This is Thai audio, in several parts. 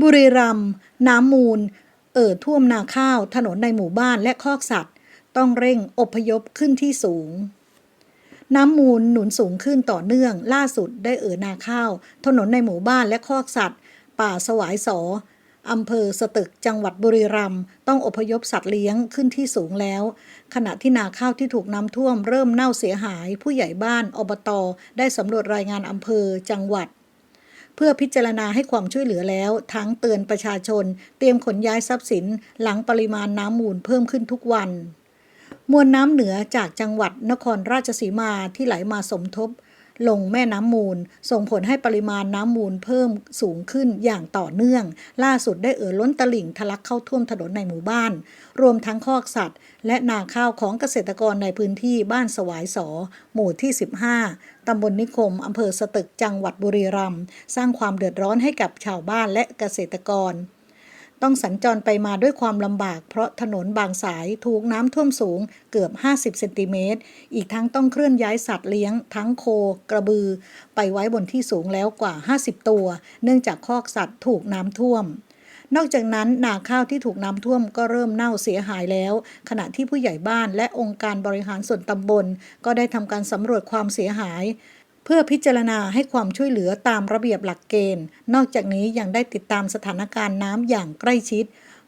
บุรีรัมย์น้ำมูล เอ่อท่วมนาข้าวถนนในหมู่บ้านและคอกสัตว์ ต้องเร่งอพยพขึ้นที่สูง น้ำมูลหนุนสูงขึ้นต่อเนื่อง ล่าสุดได้เอ่อนาข้าว ถนนในหมู่บ้านและคอกสัตว์ ป่าสวายสออำเภอสตึกจังหวัดบุรีรัมย์ต้องอพยพสัตว์เลี้ยงขึ้นที่สูงแล้ว ขณะที่นาข้าวที่ถูกน้ำท่วมเริ่มเน่าเสียหาย ผู้ใหญ่บ้านอบต ได้สำรวจรายงานอำเภอจังหวัด พื่อพิจารณาให้ความช่วยเหลือแล้ว ทั้งเตือนประชาชน เตรียมขนย้ายทรัพย์สิน หลังปริมาณน้ำมูลเพิ่มขึ้นทุกวัน มวลน้ำเหนือจากจังหวัดนครราชสีมาที่ไหลมาสมทบ ลงแม่น้ำมูล ส่งผลให้ปริมาณน้ำมูลเพิ่มสูงขึ้นอย่างต่อเนื่อง ล่าสุดได้เอ่อล้นตลิ่งทะลักเข้าท่วมถนนในหมู่บ้าน รวมทั้งคอกสัตว์ และนาข้าวของเกษตรกรในพื้นที่บ้านสวายสอ หมู่ที่ 15 ตำบลนิคม อำเภอสตึกจังหวัดบุรีรัมย์สร้างความเดือดร้อนให้กับชาวบ้านและเกษตรกร ต้องสัญจรไปมาด้วยความลำบากเพราะถนนบางสายถูกน้ำท่วมสูงเกือบ 50 เซนติเมตร อีกทั้งต้องเคลื่อนย้ายสัตว์เลี้ยง ทั้งโค กระบือ ไปไว้บนที่สูงแล้วกว่า 50 ตัว เนื่องจากคอกสัตว์ถูกน้ำท่วมนอกจากนั้นนาข้าวที่ถูกน้ำท่วมก็เริ่มเน่าเสียหายแล้ว ขณะที่ผู้ใหญ่บ้านและองค์การบริหารส่วนตำบล ก็ได้ทำการสำรวจความเสียหาย เพื่อพิจารณาให้ความช่วยเหลือตามระเบียบหลักเกณฑ์ นอกจากนี้ยังได้ติดตามสถานการณ์น้ำอย่างใกล้ชิด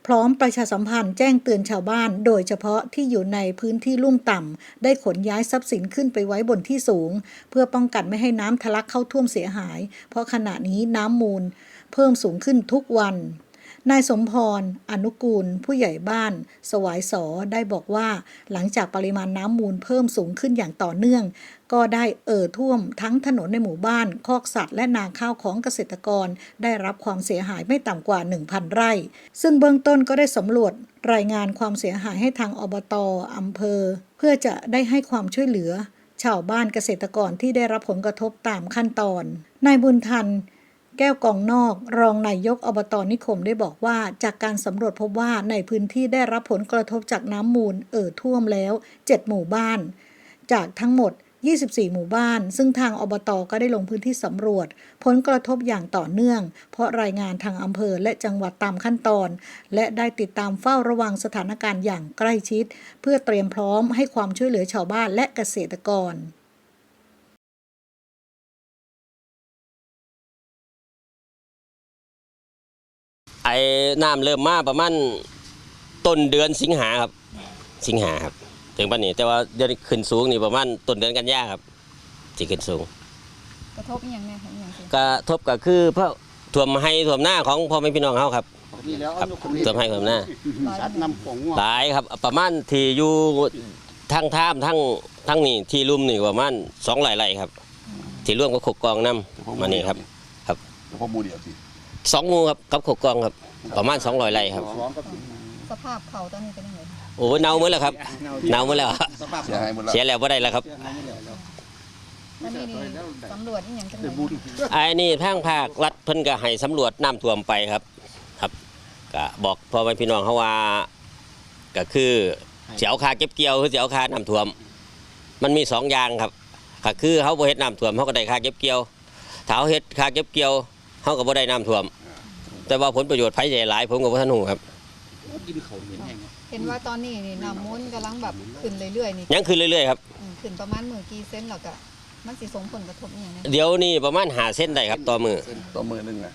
พร้อมประชาสัมพันธ์แจ้งเตือนชาวบ้าน โดยเฉพาะที่อยู่ในพื้นที่ลุ่มต่ำ ได้ขนย้ายทรัพย์สินขึ้นไปไว้บนที่สูง เพื่อป้องกันไม่ให้น้ำทะลักเข้าท่วมเสียหาย เพราะขณะนี้น้ำมูล เพิ่มสูงขึ้นทุกวัน นายสมพร อนุกูล ผู้ใหญ่บ้าน สวายสอได้บอกว่า หลังจากปริมาณน้ำมูลเพิ่มสูงขึ้นอย่างต่อเนื่อง ก็ได้เอ่อท่วมทั้งถนนในหมู่บ้าน คอกสัตว์และนาข้าวของเกษตรกร ได้รับความเสียหายไม่ต่ำกว่า 1,000 ไร่ ซึ่งเบื้องต้นก็ได้สำรวจรายงานความเสียหายให้ทางอบตอำเภอ เพื่อจะได้ให้ความช่วยเหลือ ชาวบ้านเกษตรกรที่ได้รับผลกระทบตามขั้นตอนนายบุญทัน แก้วกองนอก รองนายกอบตนิคมได้บอกว่า จากการสำรวจพบว่าในพื้นที่ได้รับผลกระทบจากน้ำมูลเอ่อท่วมแล้ว 7 หมู่บ้าน จากทั้งหมด 24 หมู่บ้าน ซึ่งทางอบตก็ได้ลงพื้นที่สำรวจ ผลกระทบอย่างต่อเนื่อง เพราะรายงานทางอำเภอและจังหวัดตามขั้นตอน และได้ติดตามเฝ้าระวังสถานการณ์อย่างใกล้ชิด เพื่อเตรียมพร้อมให้ความช่วยเหลือชาวบ้านและเกษตรกร ไอ้น้ำเริ่มมาประมาณต้นเดือนสิงหาครับ สิงหาครับ ถึงปันนี้แต่ว่าเดือนขึ้นสูงนี่ประมาณต้นเดือนกันยาครับสิขึ้นสูงกระทบอหย่างแน่ค่ะอหย่างสิกระทบก็คือเพราะท่วมให้ท่วมหน้าของพ่อแม่พี่น้องเขาครับนี่แล้วครับเอาคนนี้ท่วมให้ท่วมหน้าสัตว์นำของง่วงหลายครับประมาณที่อยู่ทั้งท่ามทั้งทั้งนี่ที่ลุ่มนี่ประมาณสองไร่ๆครับ ที่ร่วมกับขกกองน้ำมานี่ครับครับเฉพาะหมูเดียวสิ สองหมูครับกับขกกองครับ ประมาณสองร้อยไร่ครับสองก็ถึงสภาพเขาตอนนี้เป็นยังไงโอ้เน่าหมดแล้วครับเน่าหมดแล้วสภาพเสียหายหมดแล้วเสียแล้วบ่ได้แล้วครับแล้วนี่นี่สำรวจอหย่างจังไหนบุญไอ้นี่ทางภาครัฐเพิ่นก็ให้สำรวจน้ำท่วมไปครับ ครับก็บอกพ่อแม่พี่น้องเขาว่าก็คือเสียวคาเก็บเกี่ยวคือเสียวคาน้ำท่วม มันมีสองอย่างครับก็คือเขาบ่เฮ็ดน้ำท่วมเขาก็ได้ค่าเก็บเกี่ยวถ้าเขาเฮ็ดค่าเก็บเกี่ยว เขาก็บ่ได้น้ำท่วม แต่ว่าผลประโยชน์ไผใหญ่หลายผมก็บ่ทันฮู้ครับเห็นว่าตอนนี้นี่น้ำมูลกำลังแบบขึ้นเรื่อยๆนี่ยังขึ้นเรื่อยๆครับ อืมขึ้นประมาณมือกี่เซนแล้วก็มันสิส่งผลกระทบอหย่างแน่เดี๋ยวนี้ประมาณ5เส้นได้ครับต่อมือ ต่อมือหนึงนะ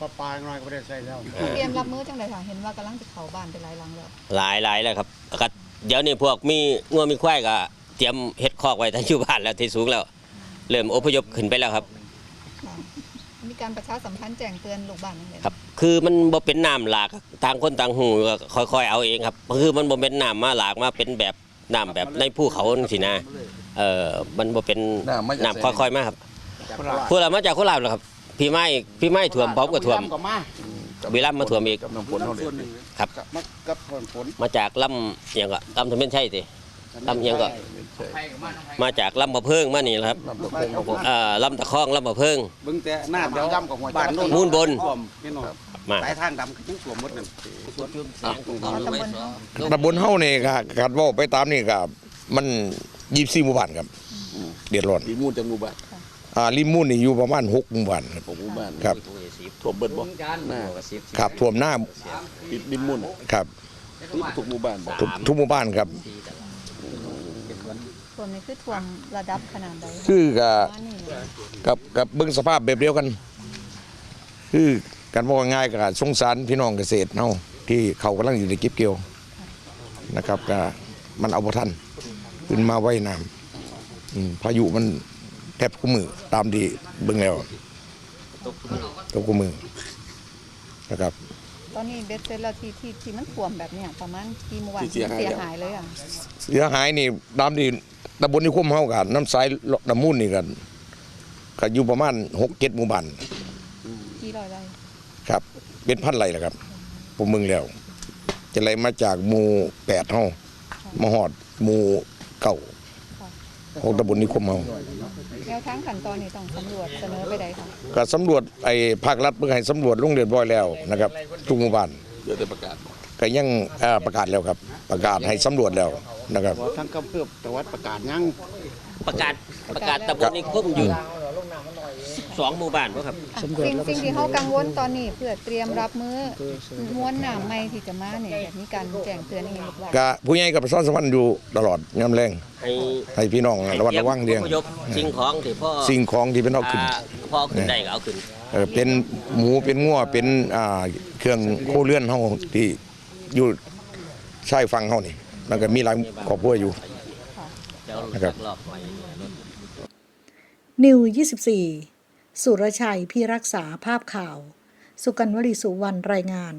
ปลาปลาน้อยก็ไม่ได้ใส่แล้ว เตรียมรับมือจังไดค่ะเห็นว่ากำลังจะเข้าบ้านไปหลายหลังแล้วหลายหลายแล้วครับก็เดี๋ยวนี้พวกมีงัวมีควายก็เตรียมเฮ็ดคอกไว้ทั้งอยู่บ้านแล้วที่สูงแล้ว เริ่มอพยพขึ้นไปแล้วครับค่ะ มีการประชาสัมพันธ์แจ้งเตือนลูกบ้านยังไงครับ คือมันบ่เป็นน้ำหลากต่างคนต่างหูก็ค่อยๆเอาเองครับ คือมันบ่เป็นน้ำมาหลากมาเป็นแบบน้ำแบบในภูเขาสินะ เออมันบ่เป็นน้ำมาจากน้ำค่อยๆมาครับจากโคราชพวกเรามาจากโคราชเหรอครับ พี่ไม้พี่ไม้ท่วมพร้อมกับท่วมก็มาบุรีรัมย์มาท่วมอีกกับน้ำฝนเท่าเดิมครับกับมากับฝนมาจากลำอย่างก็ลำทำเป็นใช่สิลำยังก็ใช่ มาจากลำมะเพิงมานี่แหละครับลำตะคองเอ่อลำตะคองลำมะเพิงเบิ่งแต่หน้าเดียวย่ำกับหัวใจบ้านโน่นมูลบนท่วมพี่น้องมาสายทางดำก็ยังท่วมหมดนั่นอ๋อตำบลตำบลเฮานี่ก็กัดเว่าไปตามนี่ก็มันยี่สี่หมู่บ้านครับ เดือดร้อนปีมูลจากหมู่บ้านคอ่าริมมุ่นนี่อยู่ประมาณหกหมู่บ้านครับของหมู่บ้านครับท่วมเบิดบ่หน้าครับท่วมหน้าติดดินมุ่นครับนี่ทุกหมู่บ้านบ่ทุกทุกหมู่บ้านครับส่ วนนี้คือท่วมระดับขนาดใดคะคือกับบ้านนี่กับกับเบิ่งสภาพแบบเดียวกัน คือกันว่าง่ายกับสงสารพี่น้องเกษตรเฮาที่เขากำลังอยู่ในเก็บเกี่ยวนะครับก็มันเอาบ่ทันขึ้นมาไว้น้ำอืมพายุมันแทบคู่มือตามที่เบิ่งแล้วตกคู่มือนะครับตอนนี้เบ็ดเสร็จแล้วที่ที่ที่มันท่วมแบบเนี้ยประมาณกี่หมู่บ้านที่เสียหายเสียหายเลยอะเสียหายนี่ตามที่ ตำบลนิคมเฮากันน้ำสายน้ำมูลนี่กันก็อยู่ประมาณ6-7หมู่บ้านกี่ร้อยไร่ครับ เป็นพันไรแหละครับ ผมมึงแล้ว จะไล่มาจากหมู่แปดเฮามาหอดหมู่เก่าของตำบลนิคมเฮาแนวทางขั้นตอนนี้ต้องสำรวจเสนอไปใดคะก็สำรวจไอ้ภาครัฐเพิ่งให้สำรวจลงเรียบร้อยแล้วนะครับทุกหมู่บ้านเดี๋ยวจะประกาศ ก็ยังเอ่อประกาศแล้วครับ ประกาศให้สำรวจแล้วนะครับว่าทั้งกำเพื่อจังหวัดประกาศยังประกาศประกาศตำบลนิคมอยู่สองหมู่บ้านบ่ครับอะสิ่งสิ่งที่เขากังวลตอนนี้เพื่อเตรียมรับมือมวลน้ำใหม่ที่จะมาเนี่ยแบบมีการแจ้งเตือนยังไงบ้างก็ผู้ใหญ่กับประชาสัมพันธ์อยู่ตลอดยามแรงให้ให้พี่น้องระวัดระวังเรื่องอพยพสิ่งของที่พ่อสิ่งของที่เป็นเอาขึ้น อ่าพ่อขึ้นได้ก็เอาขึ้น เออเป็นหมูเป็นงัวเป็นอ่าเครื่องโคเลื่อนเฮาที่ อยู่ชายฝั่งเขานี่มันก็มีหลายครอบครัวอยู่นะครับนิว 24 สุรชัยพี่รักษาภาพข่าว สุกันวลีสุวรรณรายงาน